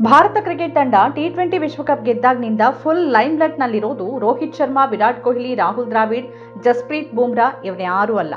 Bharat cricket ತಂಡ T twenty ವಿಶ್ವಕಪ್ ಗೆದ್ದಾಗ್ನಿಂದ ಫುಲ್ ಲೈಮ್ ನಲ್ಲಿರೋದು ರೋಹಿತ್ ಶರ್ಮಾ, ವಿರಾಟ್ ಕೊಹ್ಲಿ, ರಾಹುಲ್ ದ್ರಾವಿಡ್, ಜಸ್ಪ್ರೀತ್ ಬೂಮ್ರಾ ಇವರ್ಯಾರೂ ಅಲ್ಲ.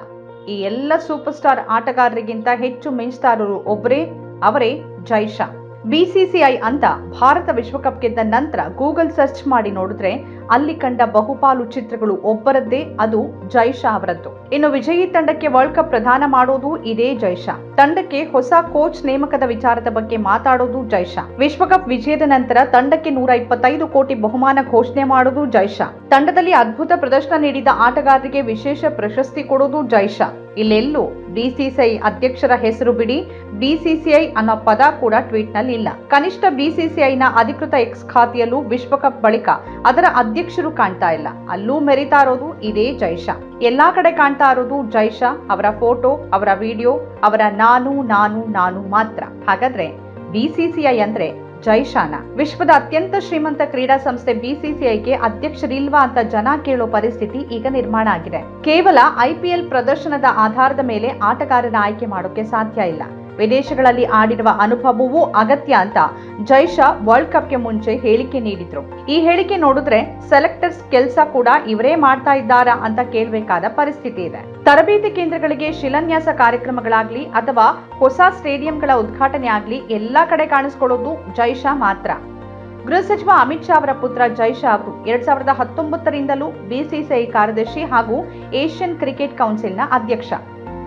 ಈ ಎಲ್ಲ ಸೂಪರ್ ಸ್ಟಾರ್ ಆಟಗಾರರಿಗಿಂತ ಹೆಚ್ಚು ಮಿಂಚ್ತಾರರು ಒಬ್ಬರೇ ಅವರೇ ಜೈಶಾ. ಬಿಸಿಸಿಐ ಅಂತ ಭಾರತ ವಿಶ್ವಕಪ್ ಗೆದ್ದ ನಂತರ ಗೂಗಲ್ ಸರ್ಚ್ ಮಾಡಿ ನೋಡಿದ್ರೆ ಅಲ್ಲಿ ಕಂಡ ಬಹುಪಾಲು ಚಿತ್ರಗಳು ಒಬ್ಬರದ್ದೇ, ಅದು ಜೈಶಾ ಅವರದ್ದು. ಇನ್ನು ವಿಜಯಿ ತಂಡಕ್ಕೆ ವರ್ಲ್ಡ್ ಕಪ್ ಪ್ರದಾನ ಮಾಡೋದು ಇದೇ ಜೈಶಾ ತಂಡಕ್ಕೆ ಹೊಸ ಕೋಚ್ ನೇಮಕದ ವಿಚಾರದ ಬಗ್ಗೆ ಮಾತಾಡೋದು ಜೈಶಾ ವಿಶ್ವಕಪ್ ವಿಜಯದ ನಂತರ ತಂಡಕ್ಕೆ ನೂರ ಇಪ್ಪತ್ತೈದು ಕೋಟಿ ಬಹುಮಾನ ಘೋಷಣೆ ಮಾಡೋದು ಜೈಶಾ ತಂಡದಲ್ಲಿ ಅದ್ಭುತ ಪ್ರದರ್ಶನ ನೀಡಿದ ಆಟಗಾರರಿಗೆ ವಿಶೇಷ ಪ್ರಶಸ್ತಿ ಕೊಡೋದು ಜೈಶಾ ಇಲ್ಲೆಲ್ಲೂ ಬಿಸಿಸಿಐ ಅಧ್ಯಕ್ಷರ ಹೆಸರು ಬಿಡಿ ಬಿಸಿಸಿಐ ಅನ್ನೋ ಪದ ಕೂಡ ಟ್ವೀಟ್ನಲ್ಲಿ ಇಲ್ಲ ಕನಿಷ್ಠ ಬಿಸಿಸಿಐನ ಅಧಿಕೃತ ಎಕ್ಸ್ ಖಾತೆಯಲ್ಲೂ ವಿಶ್ವಕಪ್ ಬಳಿಕ ಅದರ ಅಧ್ಯಕ್ಷರು ಕಾಣ್ತಾ ಇಲ್ಲ. ಅಲ್ಲೂ ಮೆರಿತಾ ಇರೋದು ಇದೇ ಜೈಶಾ ಎಲ್ಲಾ ಕಡೆ ಕಾಣ್ತಾ ಇರೋದು ಜೈಶಾ ಅವರ ಫೋಟೋ, ಅವರ ವಿಡಿಯೋ, ಅವರ ನಾನು ನಾನು ನಾನು ಮಾತ್ರ. ಹಾಗಾದ್ರೆ ಬಿಸಿಸಿಐ ಅಂದ್ರೆ ಜೈಶಾನ ವಿಶ್ವದ ಅತ್ಯಂತ ಶ್ರೀಮಂತ ಕ್ರೀಡಾ ಸಂಸ್ಥೆ ಬಿಸಿಸಿಐಗೆ ಅಧ್ಯಕ್ಷರಿಲ್ವಾ ಅಂತ ಜನ ಕೇಳೋ ಪರಿಸ್ಥಿತಿ ಈಗ ನಿರ್ಮಾಣ ಆಗಿದೆ. ಕೇವಲ ಐಪಿಎಲ್ ಪ್ರದರ್ಶನದ ಆಧಾರದ ಮೇಲೆ ಆಟಗಾರನ ಆಯ್ಕೆ ಮಾಡೋಕೆ ಸಾಧ್ಯ ಇಲ್ಲ. ವಿದೇಶಗಳಲ್ಲಿ ಆಡಿರುವ ಅನುಭವವೂ ಅಗತ್ಯ ಅಂತ ಜೈಶಾ ವರ್ಲ್ಡ್ ಕಪ್ಗೆ ಮುಂಚೆ ಹೇಳಿಕೆ ನೀಡಿದ್ರು. ಈ ಹೇಳಿಕೆ ನೋಡಿದ್ರೆ ಸೆಲೆಕ್ಟರ್ಸ್ ಕೆಲಸ ಕೂಡ ಇವರೇ ಮಾಡ್ತಾ ಇದ್ದಾರಾ ಅಂತ ಕೇಳಬೇಕಾದ ಪರಿಸ್ಥಿತಿ ಇದೆ. ತರಬೇತಿ ಕೇಂದ್ರಗಳಿಗೆ ಶಿಲಾನ್ಯಾಸ ಕಾರ್ಯಕ್ರಮಗಳಾಗ್ಲಿ ಅಥವಾ ಹೊಸ ಸ್ಟೇಡಿಯಂಗಳ ಉದ್ಘಾಟನೆ ಆಗ್ಲಿ ಎಲ್ಲಾ ಕಡೆ ಕಾಣಿಸ್ಕೊಳ್ಳೋದು ಜೈಶಾ ಮಾತ್ರ. ಗೃಹ ಸಚಿವ ಅಮಿತ್ ಶಾ ಅವರ ಪುತ್ರ ಜೈಶಾ ಅವರು ಎರಡ್ ಸಾವಿರದ ಹತ್ತೊಂಬತ್ತರಿಂದಲೂ ಬಿಸಿಸಿಐ ಕಾರ್ಯದರ್ಶಿ ಹಾಗೂ ಏಷ್ಯನ್ ಕ್ರಿಕೆಟ್ ಕೌನ್ಸಿಲ್ನ ಅಧ್ಯಕ್ಷ.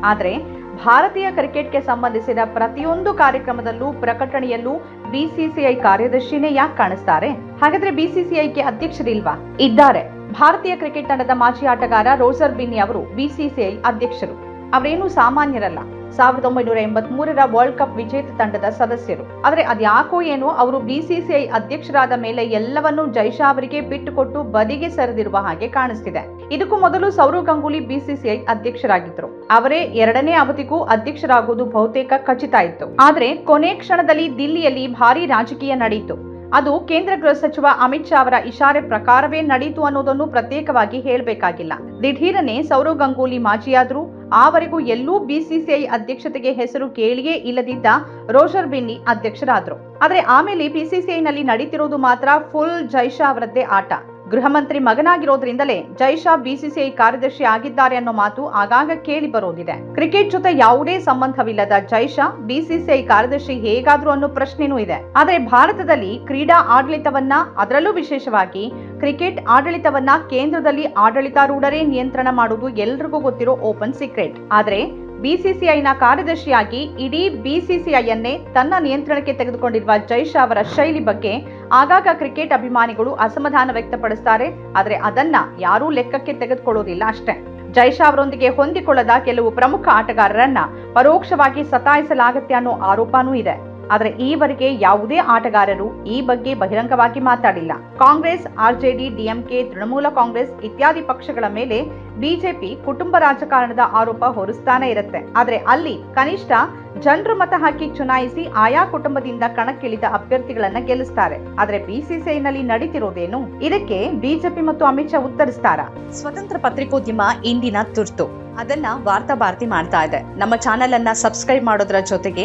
ಆದರೆ ಭಾರತೀಯ ಕ್ರಿಕೆಟ್ಗೆ ಸಂಬಂಧಿಸಿದ ಪ್ರತಿಯೊಂದು ಕಾರ್ಯಕ್ರಮದಲ್ಲೂ ಪ್ರಕಟಣೆಯಲ್ಲೂ ಬಿಸಿಸಿಐ ಕಾರ್ಯದರ್ಶಿನೇ ಯಾಕೆ ಕಾಣಿಸ್ತಾರೆ? ಹಾಗಾದ್ರೆ ಬಿಸಿಸಿಐಗೆ ಅಧ್ಯಕ್ಷರಿಲ್ವಾ? ಇದ್ದಾರೆ. ಭಾರತೀಯ ಕ್ರಿಕೆಟ್ ತಂಡದ ಮಾಜಿ ಆಟಗಾರ ರೋಸರ್ ಬಿನ್ನಿ ಅವರು ಬಿಸಿಸಿಐ ಅಧ್ಯಕ್ಷರು. ಅವರೇನು ಸಾಮಾನ್ಯರಲ್ಲ. ಸಾವಿರದ ಒಂಬೈನೂರ ಎಂಬತ್ ಮೂರರ ವರ್ಲ್ಡ್ ಕಪ್ ವಿಜೇತ ತಂಡದ ಸದಸ್ಯರು. ಆದರೆ ಅದ್ಯಾಕೋ ಏನೋ ಅವರು ಬಿಸಿಸಿಐ ಅಧ್ಯಕ್ಷರಾದ ಮೇಲೆ ಎಲ್ಲವನ್ನೂ ಜೈಶಾ ಅವರಿಗೆ ಬಿಟ್ಟುಕೊಟ್ಟು ಬದಿಗೆ ಸರಿದಿರುವ ಹಾಗೆ ಕಾಣಿಸ್ತಿದೆ. ಇದಕ್ಕೂ ಮೊದಲು ಸೌರವ್ ಗಂಗೂಲಿ ಬಿಸಿಸಿಐ ಅಧ್ಯಕ್ಷರಾಗಿದ್ದರು. ಅವರೇ ಎರಡನೇ ಅವಧಿಗೂ ಅಧ್ಯಕ್ಷರಾಗುವುದು ಬಹುತೇಕ ಖಚಿತ ಇತ್ತು. ಆದರೆ ಕೊನೆ ಕ್ಷಣದಲ್ಲಿ ದಿಲ್ಲಿಯಲ್ಲಿ ಭಾರಿ ರಾಜಕೀಯ ನಡೆಯಿತು. ಅದು ಕೇಂದ್ರ ಗೃಹ ಸಚಿವ ಅಮಿತ್ ಶಾ ಅವರ ಇಶಾರೆ ಪ್ರಕಾರವೇ ನಡೆಯಿತು ಅನ್ನೋದನ್ನು ಪ್ರತ್ಯೇಕವಾಗಿ ಹೇಳಬೇಕಾಗಿಲ್ಲ. ದಿಢೀರನೆ ಸೌರವ್ ಗಂಗೂಲಿ ಮಾಜಿಯಾದ್ರು, ಆವರೆಗೂ ಎಲ್ಲೂ ಬಿಸಿಸಿಐ ಅಧ್ಯಕ್ಷತೆಗೆ ಹೆಸರು ಕೇಳಿಯೇ ಇಲ್ಲದಿದ್ದ ರೋಷರ್ ಬಿನ್ನಿ ಅಧ್ಯಕ್ಷರಾದ್ರು. ಆದರೆ ಆಮೇಲೆ ಬಿಸಿಸಿಐನಲ್ಲಿ ನಡೀತಿರೋದು ಮಾತ್ರ ಫುಲ್ ಜೈಶಾ ಅವರದ್ದೇ ಆಟ. ಗೃಹ ಮಂತ್ರಿ ಮಗನಾಗಿರೋದ್ರಿಂದಲೇ ಜೈಶಾ ಬಿಸಿಸಿಐ ಕಾರ್ಯದರ್ಶಿ ಆಗಿದ್ದಾರೆ ಅನ್ನೋ ಮಾತು ಆಗಾಗ ಕೇಳಿ ಬರೋದಿದೆ. ಕ್ರಿಕೆಟ್ ಜೊತೆ ಯಾವುದೇ ಸಂಬಂಧವಿಲ್ಲದ ಜೈಶಾ ಬಿಸಿಸಿಐ ಕಾರ್ಯದರ್ಶಿ ಹೇಗಾದ್ರೂ ಅನ್ನೋ ಪ್ರಶ್ನೆನೂ ಇದೆ. ಆದರೆ ಭಾರತದಲ್ಲಿ ಕ್ರೀಡಾ ಆಡಳಿತವನ್ನ ಅದರಲ್ಲೂ ವಿಶೇಷವಾಗಿ ಕ್ರಿಕೆಟ್ ಆಡಳಿತವನ್ನ ಕೇಂದ್ರದಲ್ಲಿ ಆಡಳಿತಾರೂಢರೇ ನಿಯಂತ್ರಣ ಮಾಡುವುದು ಎಲ್ರಿಗೂ ಗೊತ್ತಿರೋ ಓಪನ್ ಸೀಕ್ರೆಟ್. ಆದ್ರೆ ಬಿಸಿಸಿಐನ ಕಾರ್ಯದರ್ಶಿಯಾಗಿ ಇಡೀ ಬಿಸಿಸಿಐಯನ್ನೇ ತನ್ನ ನಿಯಂತ್ರಣಕ್ಕೆ ತೆಗೆದುಕೊಂಡಿರುವ ಜೈಶಾ ಅವರ ಶೈಲಿ ಬಗ್ಗೆ ಆಗಾಗ ಕ್ರಿಕೆಟ್ ಅಭಿಮಾನಿಗಳು ಅಸಮಾಧಾನ ವ್ಯಕ್ತಪಡಿಸ್ತಾರೆ. ಆದರೆ ಅದನ್ನ ಯಾರೂ ಲೆಕ್ಕಕ್ಕೆ ತೆಗೆದುಕೊಳ್ಳೋದಿಲ್ಲ ಅಷ್ಟೇ. ಜೈಶಾ ಅವರೊಂದಿಗೆ ಹೊಂದಿಕೊಳ್ಳದ ಕೆಲವು ಪ್ರಮುಖ ಆಟಗಾರರನ್ನ ಪರೋಕ್ಷವಾಗಿ ಸತಾಯಿಸಲಾಗತ್ತೆ ಅನ್ನೋ ಆರೋಪನೂ ಇದೆ. ಆದರೆ ಈವರೆಗೆ ಯಾವುದೇ ಆಟಗಾರರು ಈ ಬಗ್ಗೆ ಬಹಿರಂಗವಾಗಿ ಮಾತಾಡಿಲ್ಲ. ಕಾಂಗ್ರೆಸ್ ಆರ್ಜೆಡಿ ಡಿಎಂಕೆ ತೃಣಮೂಲ ಕಾಂಗ್ರೆಸ್ ಇತ್ಯಾದಿ ಪಕ್ಷಗಳ ಮೇಲೆ ಬಿಜೆಪಿ ಕುಟುಂಬ ರಾಜಕಾರಣದ ಆರೋಪ ಹೊರಿಸ್ತಾನೆ ಇರುತ್ತೆ. ಆದರೆ ಅಲ್ಲಿ ಕನಿಷ್ಠ ಜನರು ಮತ ಹಾಕಿ ಚುನಾಯಿಸಿ ಆಯಾ ಕುಟುಂಬದಿಂದ ಕಣಕ್ಕಿಳಿದ ಅಭ್ಯರ್ಥಿಗಳನ್ನ ಗೆಲ್ಲಿಸ್ತಾರೆ. ಆದ್ರೆ ಬಿಸಿಸಿಐನಲ್ಲಿ ನಡೀತಿರೋದೇನು? ಇದಕ್ಕೆ ಬಿಜೆಪಿ ಮತ್ತು ಅಮಿತ್ ಶಾ ಉತ್ತರಿಸ್ತಾರ. ಸ್ವತಂತ್ರ ಪತ್ರಿಕೋದ್ಯಮ ಇಂದಿನ ತುರ್ತು. ಅದನ್ನ ವಾರ್ತಾ ಭಾರತಿ ಮಾಡ್ತಾ ಇದೆ. ನಮ್ಮ ಚಾನೆಲ್ ಅನ್ನ ಸಬ್ಸ್ಕ್ರೈಬ್ ಮಾಡೋದ್ರ ಜೊತೆಗೆ